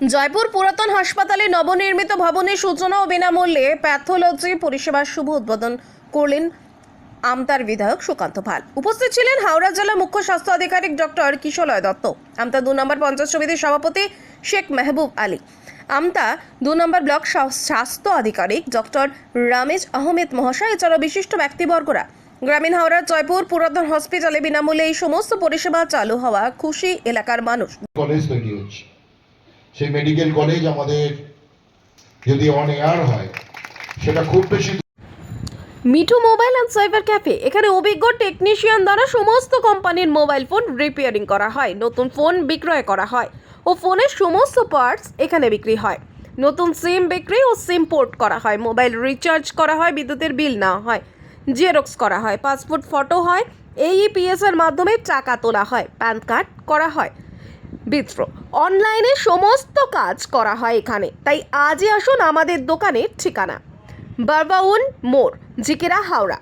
জয়পুর পুরাতন হাসপাতালে নবনির্মিত ভবনের সূচনা ও বিনামূল্যে প্যাথোলজি পরিষেবার শুভ উদ্বোধন করলেন আমতার বিধায়ক সুকান্ত পাল। উপস্থিত ছিলেন হাওড়া জেলা মুখ্য স্বাস্থ্য আধিকারিক ডক্টর কিশলয় দত্ত। আমতা দু নম্বর পঞ্চায়েত সমিতির সভাপতি শেখ মেহবুব আলী। আমতা দু নম্বর ব্লক স্বাস্থ্য আধিকারিক ডক্টর রামেজ আহমেদ মহাশয়, এছাড়াও বিশিষ্ট ব্যক্তিবর্গরা। গ্রামীণ হাওড়ার জয়পুর পুরাতন হসপিটালে বিনামূল্যে এই সমস্ত পরিষেবা চালু হওয়া খুশি এলাকার মানুষ। কলেজ তৈরি হচ্ছে। সেই মেডিকেল কলেজ আমাদের যদি অন এয়ার হয়, সেটা খুব বেশি Mithu mobile and cyber cafe, এখানে অভিজ্ঞ টেকনিশিয়ান দ্বারা সমস্ত কোম্পানির মোবাইল ফোন রিপেয়ারিং করা হয়, নতুন ফোন বিক্রয় করা হয় ও ফোনের সমস্ত পার্টস এখানে বিক্রি হয়। নতুন সিম বিক্রি ও সিম পোর্ট করা হয়, মোবাইল রিচার্জ করা হয়, বিদ্যুতের বিল নেওয়া হয় জেরক্স করা হয় পাসপোর্ট ফটো হয় এইইপিএস এর মাধ্যমে টাকা তোলা হয় প্যান কার্ড করা হয়। বিত্র অনলাইনে সমস্ত কাজ করা হয় এখানে, তাই আজই আসুন আমাদের দোকানের ঠিকানা। বারবাউন মোড়, জিকেরা হাওড়া।